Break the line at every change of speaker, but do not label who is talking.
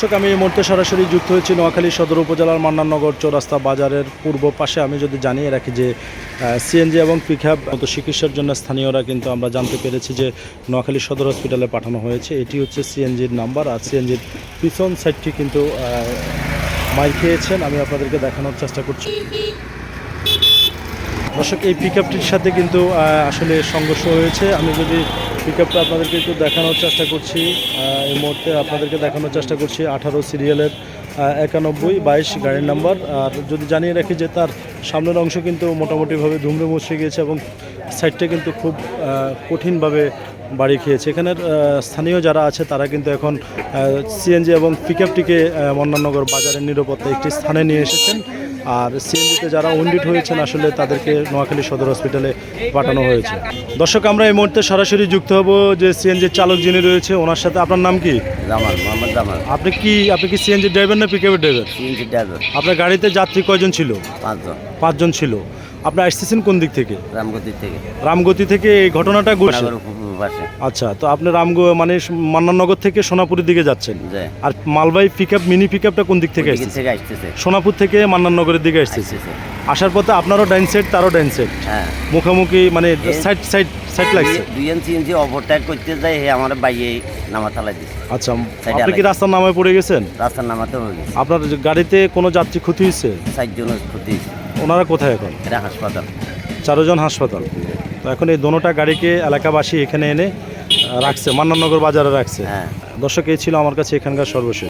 দর্শক, আমি এই মুহূর্তে সরাসরি যুক্ত হয়েছি নোয়াখালী সদর উপজেলার মান্নাননগর চৌরাস্তা বাজারের পূর্ব পাশে। আমি যদি জানিয়ে রাখি যে সিএনজি এবং পিকআপ মতো চিকিৎসার জন্য স্থানীয়রা কিন্তু আমরা জানতে পেরেছি যে নোয়াখালী সদর হসপিটালে পাঠানো হয়েছে। এটি হচ্ছে সিএনজির নাম্বার। আর সিএনজির পিছন সাইডটি কিন্তু মাইর খেয়েছেন। আমি আপনাদেরকে দেখানোর চেষ্টা করছি। দর্শক, এই পিকআপটির সাথে কিন্তু আসলে সংঘর্ষ হয়েছে। আমি যদি পিকআপটা আপনাদেরকে একটু দেখানোর চেষ্টা করছি এই মুহূর্তে আপনাদেরকে দেখানোর চেষ্টা করছি আঠারো সিরিয়ালের একানব্বই, বাইশ গাড়ির নাম্বার আর যদি জানিয়ে রাখি যে তার সামনের অংশ কিন্তু মোটামুটিভাবে ধুমড়ে মুছে গিয়েছে এবং সাইডটা কিন্তু খুব কঠিনভাবে বাড়ি খেয়েছে। এখানের স্থানীয় যারা আছে, তারা কিন্তু এখন সিএনজি এবং পিকআপটিকে মন্নাননগর বাজারের নিরাপত্তা একটি স্থানে নিয়ে এসেছেন। আর সিএনজিতে যারা উন্ডিট হয়েছেন আসলে তাদেরকে নোয়াখালী সদর হসপিটালে পাঠানো হয়েছে। দর্শক আমরা এই মুহূর্তে সরাসরি যুক্ত হব যে সিএনজির চালক যিনি রয়েছে ওনার সাথে আপনার নাম কি?
জামাল মোহাম্মদ জামাল।
আপনি কি আপনি কি সিএনজি ড্রাইভার না পিকআপের ড্রাইভার
সিএনজি ড্রাইভার
আপনার গাড়িতে যাত্রী কয়জন ছিল?
পাঁচজন।
পাঁচজন ছিল। আপনি আসতেছেন কোন দিক থেকে?
রামগতি থেকে।
রামগতি থেকে এই ঘটনাটা
উপর পাশে।
আচ্ছা তো আপনি রামগ মানে মান্নাননগর থেকে সোনাপুরের দিকে যাচ্ছেন। আর মালবাই পিকআপ মিনি পিকআপটা কোন দিক থেকে
আসতেছে?
সোনাপুর থেকে মান্নাননগরের দিকে আসতেছে। আসার পথে আপনারও ডাইন সাইড তারও ডাইন
হ্যাঁ।
মুখোমুখি মানে সাইড সাইড সাইড লাগছে।
দুই এন সিএনজি ওভারটেক করতে যাই হে আমার বাইয়ে নামা তালা দিছে।
আচ্ছা আপনি কি রাস্তার নামে পড়ে গেছেন?
রাস্তার নামাতে হয়ে গেছে।
আপনার গাড়িতে কোনো যাত্রী ক্ষতি হয়েছে?
চারজন ক্ষতি হয়েছে।
ওনারা কোথায় এখন?
এটা হাসপাতাল।
চারজন হাসপাতাল। এখন এই দোনোটা গাড়িকে এলাকাবাসী এখানে এনে রাখছে মান্নানগর বাজারে রাখছে।
হ্যাঁ।
দর্শক এই ছিল আমার কাছে এখানকার সর্বশেষ।